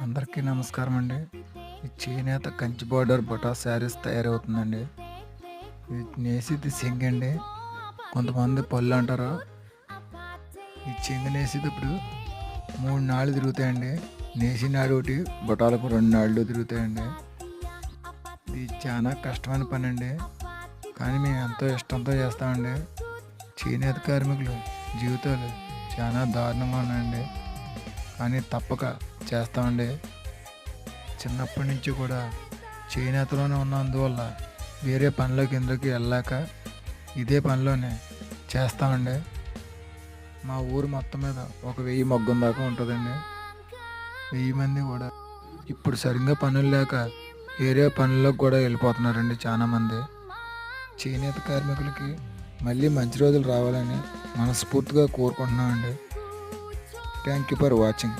అందరికీ నమస్కారం అండి ఈ చేనేత కంచి బార్డర్ బటా శారీస్ తయారవుతుందండి. ఇది నేసేది సింగ్ అండి. కొంతమంది పళ్ళు అంటారు. ఈ చెంగు నేసేటప్పుడు మూడు నాళ్ళు తిరుగుతాయండి. నేసి నాడు ఒకటి బొటాలకు రెండు నాళ్ళు తిరుగుతాయండి. ఇది చాలా కష్టమైన పని అండి కానీ మేము ఎంతో ఇష్టంతో చేస్తామండి. చేనేత కార్మికులు జీవితాలు చాలా దారుణంగా ఉన్నాయండి. కానీ తప్పక చేస్తామండి. చిన్నప్పటి నుంచి కూడా చేనేతలోనే ఉన్నందువల్ల వేరే పనిలోకి ఎందుకు వెళ్ళాక ఇదే పనిలోనే చేస్తామండి. మా ఊరు మొత్తం మీద ఒక వెయ్యి మగ్గం దాకా ఉంటుందండి. వెయ్యి మంది కూడా ఇప్పుడు సరిగ్గా పనులు లేక వేరే పనులకు కూడా వెళ్ళిపోతున్నారండి చాలామంది. చేనేత కార్మికులకి మళ్ళీ మంచి రోజులు రావాలని మనస్ఫూర్తిగా కోరుకుంటున్నామండి. Thank you for watching